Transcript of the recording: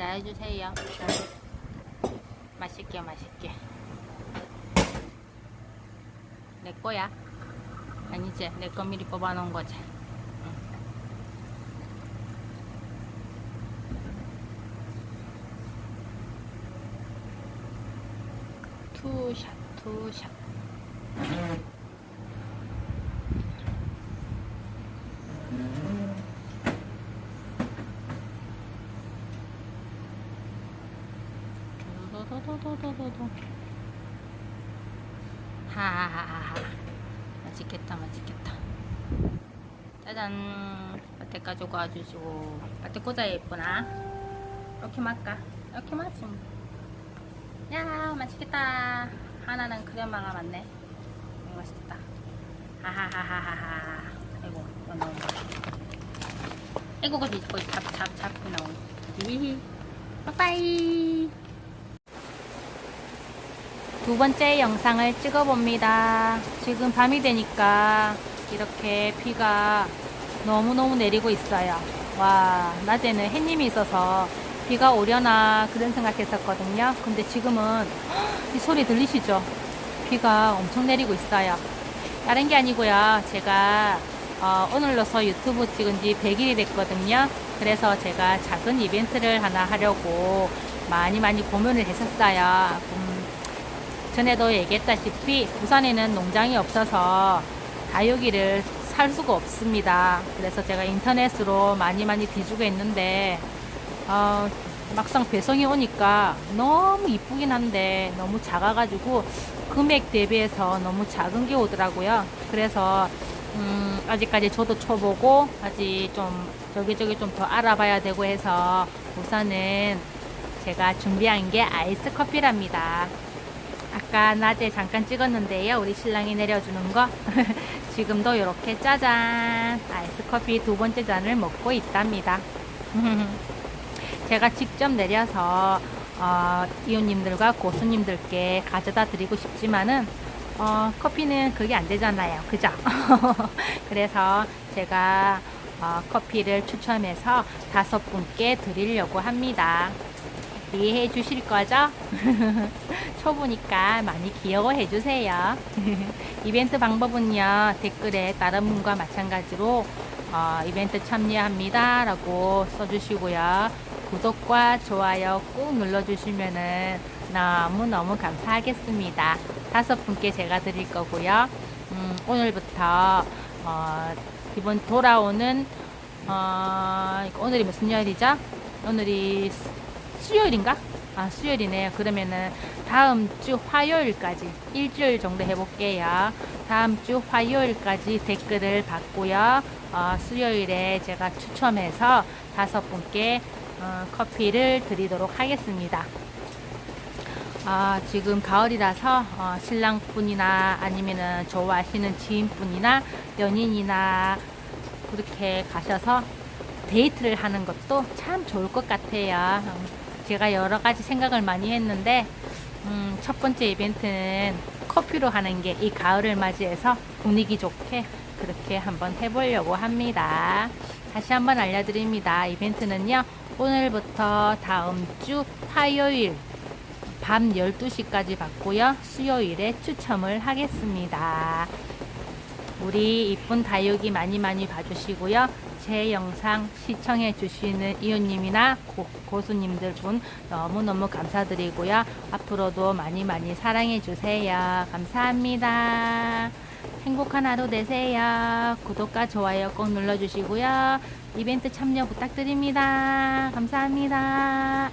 잘해주세요. 맛있게 맛있게. 내 거야. 아니지 내 거 미리 뽑아놓은 거지. 응. 투샷 투샷. 도도도도도도도. 하하하하. 맛있겠다, 맛있겠다. 짜잔. 바테 가지고 와주시고. 바테 꽂아 예쁘나? 이렇게 말까? 이렇게 맞지 뭐. 야, 맛있겠다. 하나는 크레마가 많네. 이거 맛있겠다. 하하하하하하. 아이고, 이거 너무. 아이고, 거기, 거기 잡, 잡, 잡고 나오네. 히히. 빠빠이. 두 번째 영상을 찍어봅니다. 지금 밤이 되니까 이렇게 비가 너무너무 내리고 있어요. 와, 낮에는 햇님이 있어서 비가 오려나 그런 생각했었거든요. 근데 지금은 이 소리 들리시죠? 비가 엄청 내리고 있어요. 다른 게 아니고요. 제가 어, 오늘로서 유튜브 찍은 지 100일이 됐거든요. 그래서 제가 작은 이벤트를 하나 하려고 많이 많이 고민을 했었어요. 음, 전에도 얘기했다시피 부산에는 농장이 없어서 다육이를 살 수가 없습니다. 그래서 제가 인터넷으로 많이 많이 뒤주고 있는데 어, 막상 배송이 오니까 너무 이쁘긴 한데 너무 작아가지고 금액 대비해서 너무 작은 게 오더라고요. 그래서 음, 아직까지 저도 쳐보고 아직 좀 저기저기 좀 더 알아봐야 되고 해서 우선은 제가 준비한 게 아이스 커피랍니다. 아까 낮에 잠깐 찍었는데요. 우리 신랑이 내려주는 거. 지금도 이렇게 짜잔 아이스 커피 두 번째 잔을 먹고 있답니다. 제가 직접 내려서 어, 이웃님들과 고수님들께 가져다 드리고 싶지만은 어, 커피는 그게 안 되잖아요. 그죠? 그래서 제가 어, 커피를 추첨해서 다섯 분께 드리려고 합니다. 이해해 주실 거죠? 초보니까 많이 귀여워해 주세요. 이벤트 방법은요, 댓글에 다른 분과 마찬가지로 어, 이벤트 참여합니다. 라고 써주시고요. 구독과 좋아요 꾹 눌러주시면은 너무너무 감사하겠습니다. 다섯 분께 제가 드릴 거고요. 음, 오늘부터 어, 이번 돌아오는 어, 오늘이 무슨 요일이죠? 오늘이 수요일인가? 아, 수요일이네요. 그러면은 다음 주 화요일까지 일주일 정도 해볼게요. 다음 주 화요일까지 댓글을 받고요. 어, 수요일에 제가 추첨해서 다섯 분께 어, 커피를 드리도록 하겠습니다. 아, 지금 가을이라서 어, 신랑분이나 아니면은 좋아하시는 지인분이나 연인이나 그렇게 가셔서 데이트를 하는 것도 참 좋을 것 같아요. 음, 제가 여러 가지 생각을 많이 했는데 음, 첫 번째 이벤트는 커피로 하는 게 이 가을을 맞이해서 분위기 좋게 그렇게 한번 해보려고 합니다. 다시 한번 알려드립니다. 이벤트는요, 오늘부터 다음 주 화요일 밤 12시까지 받고요, 수요일에 추첨을 하겠습니다. 우리 이쁜 다육이 많이 많이 봐주시고요. 제 영상 시청해 주시는 이웃님이나 고, 고수님들 분 너무너무 감사드리고요. 앞으로도 많이 많이 사랑해 주세요. 감사합니다. 행복한 하루 되세요. 구독과 좋아요 꼭 눌러주시고요. 이벤트 참여 부탁드립니다. 감사합니다.